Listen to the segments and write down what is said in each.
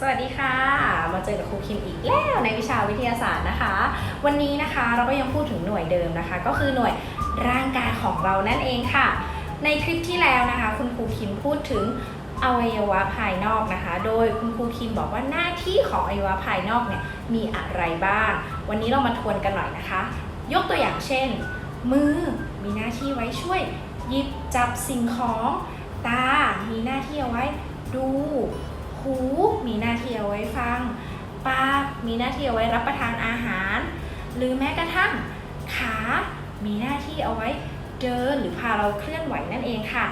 สวัสดีค่ะ มาเจอกับครูคิมอีกแล้วในวิชาวิทยาศาสตร์นะคะ วันนี้นะคะเราก็ยังพูดถึงหน่วยเดิมนะคะ ก็คือหน่วยร่างกายของเรานั่นเองค่ะ ในคลิปที่แล้วนะคะ คุณครูคิมพูดถึงอวัยวะภายนอกนะคะ โดยคุณครูคิมบอกว่าหน้าที่ของอวัยวะภายนอกเนี่ยมีอะไรบ้าง วันนี้เรามาทวนกันหน่อยนะคะ ยกตัวอย่างเช่น มือมีหน้าที่ไว้ช่วยหยิบจับสิ่งของ ตา มีหน้าที่เอาไว้ดู หู มีหน้าที่เอาไว้ฟัง ปาก มีหน้าที่เอาไว้รับประทานอาหาร หรือแม้กระทั่งขา มีหน้าที่เอาไว้เดินหรือพาเราเคลื่อนไหวนั่นเองค่ะ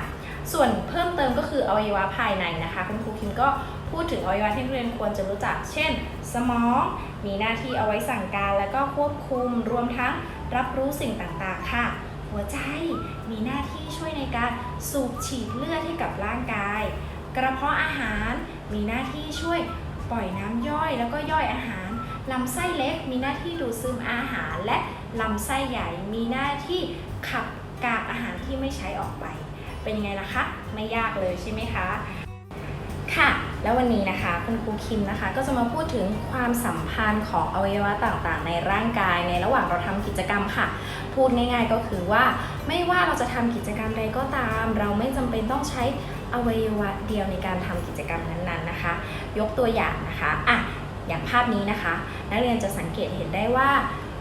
ส่วนเพิ่มเติมก็คืออวัยวะภายในนะคะ คุณครูคิมก็พูดถึงอวัยวะที่เรียนควรจะรู้จัก เช่น สมอง มีหน้าที่เอาไว้สั่งการ และก็ควบคุม รวมทั้งรับรู้สิ่งต่างๆ ค่ะ หัวใจ มีหน้าที่ช่วยในการสูบฉีดเลือดให้กับร่างกาย กระเพาะอาหารมีหน้าที่ช่วยปล่อยน้ำย่อยแล้วก็ย่อยอาหารลำไส้เล็กมีหน้าที่ดูดซึมอาหาร และลำไส้ใหญ่มีหน้าที่ขับกากอาหารที่ไม่ใช้ออกไป เป็นยังไงล่ะคะ ไม่ยากเลยใช่ไหมคะ ค่ะ แล้ววันนี้นะคะคุณครูคิมนะคะ ก็จะมาพูดถึงความสัมพันธ์ของอวัยวะต่างๆ ในร่างกายในระหว่างเราทำกิจกรรมค่ะ พูดง่ายๆก็คือว่า ไม่ว่าเราจะทำกิจกรรมใดก็ตาม เราไม่จำเป็นต้องใช้อวัยวะเดียวในการทำกิจกรรมนั้นๆนะคะ ยกตัวอย่างนะคะอะอย่างภาพนี้นะคะ นักเรียนจะสังเกตเห็นได้ว่า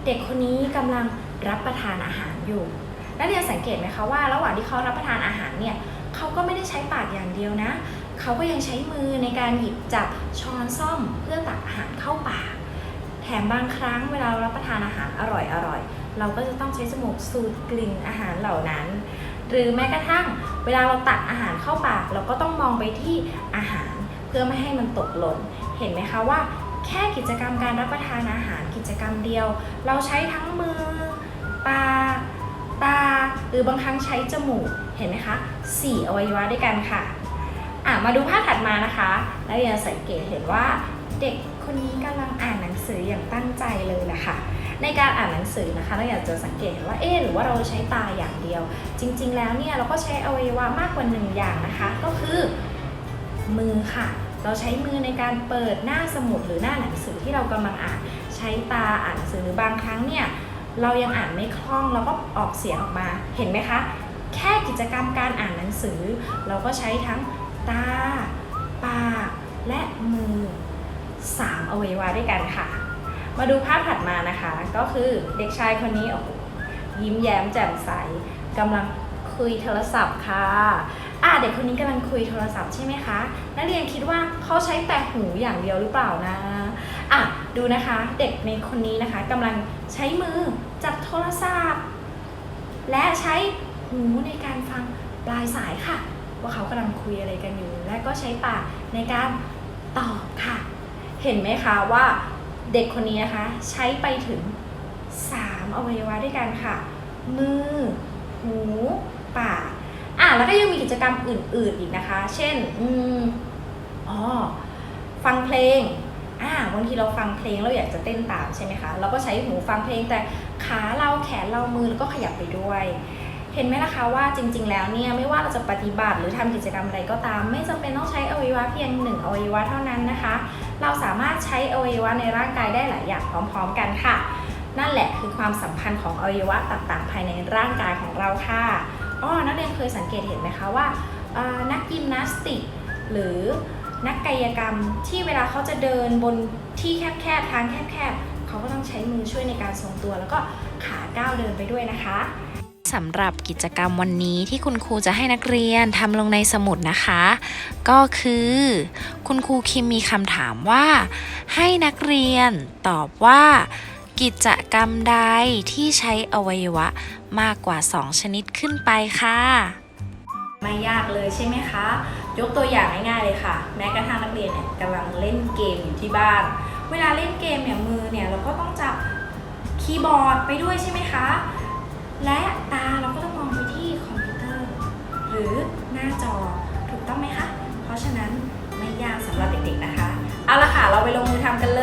เด็กคนนี้กำลังรับประทานอาหารอยู่นักเรียนสังเกตไหมคะว่า ระหว่างที่เขารับประทานอาหารเนี่ยเขาก็ไม่ได้ใช้ปากอย่างเดียวนะ เขาก็ยังใช้มือในการหยิบจับช้อนซ่อมเพื่อตักอาหารเข้าปาก แถมบางครั้งเวลาเรารับประทานอาหารอร่อยๆเราก็จะต้องใช้จมูกสูดกลิ่นอาหารเหล่านั้น หรือแม้กระทั่งเวลาเราตักอาหารเข้าปาก เราก็ต้องมองไปที่อาหาร เพื่อไม่ให้มันตกหล่นเห็นไหมคะว่า แค่กิจกรรมการรับประทานอาหารกิจกรรมเดียว เราใช้ทั้งมือปากตา หรือบางครั้งใช้จมูกเห็นไหมคะสี่อวัยวะด้วยกันค่ะอะมาดูภาพถัดมานะคะนักเรียนสังเกตเห็นว่า เด็กคนนี้กำลังอ่านหนังสืออย่างตั้งใจเลยแหละคะในการอ่านหนังสือนะคะเราอยากจะสังเกตว่าเอ๊หรือว่าเราใช้ตาอย่างเดียว จริง ๆ แล้วเนี่ยเราก็ใช้อวัยวะมากกว่าหนึ่งอย่างนะคะ ก็คือมือค่ะ เราใช้มือในการเปิดหน้าสมุดหรือหน้าหนังสือที่เรากำลังอ่านใช้ตาอ่านหนังสือหรือบางครั้งเนี่ยเรายังอ่านไม่คล่องเราก็ออกเสียงออกมาเห็นไหมคะ แค่กิจกรรมการอ่านหนังสือ เราก็ใช้ทั้งตา ปาก และมือ 3 อวัยวะด้วยกันค่ะ มาดูภาพถัดมานะคะ ก็คือเด็กชายคนนี้ยิ้มแย้มแจ่มใสกำลังคุยโทรศัพท์ค่ะอ่าเด็กคนนี้กำลังคุยโทรศัพท์ใช่ไหมคะนักเรียนคิดว่าเขาใช้แต่หูอย่างเดียวหรือเปล่านะอะดูนะคะเด็กในคนนี้นะคะกำลังใช้มือจับโทรศัพท์ และใช้หูในการฟังปลายสายค่ะ ว่าเขากำลังคุยอะไรกันอยู่ และก็ใช้ปากในการตอบค่ะ เห็นไหมคะว่าเด็กคนนี้นะคะใช้ไปถึง 3 อวัยวะด้วยกันค่ะ มือ หู ปาก อะแล้วก็ยังมีกิจกรรมอื่น ๆ อีกนะคะ เช่น อืมอ๋อ ฟังเพลง อ่าบางทีเราฟังเพลงเราอยากจะเต้นตามใช่ไหมคะ เราก็ใช้หูฟังเพลงแต่ขาเราแขนเรามือแล้วก็ขยับไปด้วย เห็นไหมล่ะคะว่าจริง ๆ แล้วเนี่ยไม่ว่าเราจะปฏิบัติหรือทำกิจกรรมอะไรก็ตาม ไม่จำเป็นต้องใช้อวัยวะเพียงหนึ่งอวัยวะเท่านั้นนะคะ เราสามารถใช้อวัยวะในร่างกายได้หลายอย่างพร้อม ๆ กันค่ะ นั่นแหละคือความสัมพันธ์ของอวัยวะต่างๆ ภายในร่างกายของเราค่ะอ้อนักเรียนเคยสังเกตเห็นไหมคะว่านักยิมนาสติก หรือนักกายกรรมที่เวลาเขาจะเดินบนที่แคบๆทางแคบๆเขาก็ต้องใช้มือช่วยในการทรงตัว แล้วก็ขาก้าวเดินไปด้วยนะคะ สำหรับกิจกรรมวันนี้ที่คุณครูจะให้นักเรียนทำลงในสมุดนะคะ ก็คือ คุณครูคิมมีคำถามว่า ให้นักเรียนตอบว่า กิจกรรมใดที่ใช้อวัยวะมากกว่า 2 ชนิดขึ้นไปค่ะ ไม่ยากเลยใช่ไหมคะ ยกตัวอย่างง่ายๆเลยค่ะ แม้กระทั่งนักเรียนเนี่ยกำลังเล่นเกมอยู่ที่บ้าน เวลาเล่นเกมเนี่ยมือเนี่ยเราก็ต้องจับคีย์บอร์ดไปด้วยใช่ไหมคะ และตาเราก็ต้องมองไปที่คอมพิวเตอร์ หรือหน้าจอถูกต้องไหมคะ เพราะฉะนั้นไม่ยากสำหรับเด็กๆนะคะ เอาละค่ะ เราไปลงมือทำกันเลย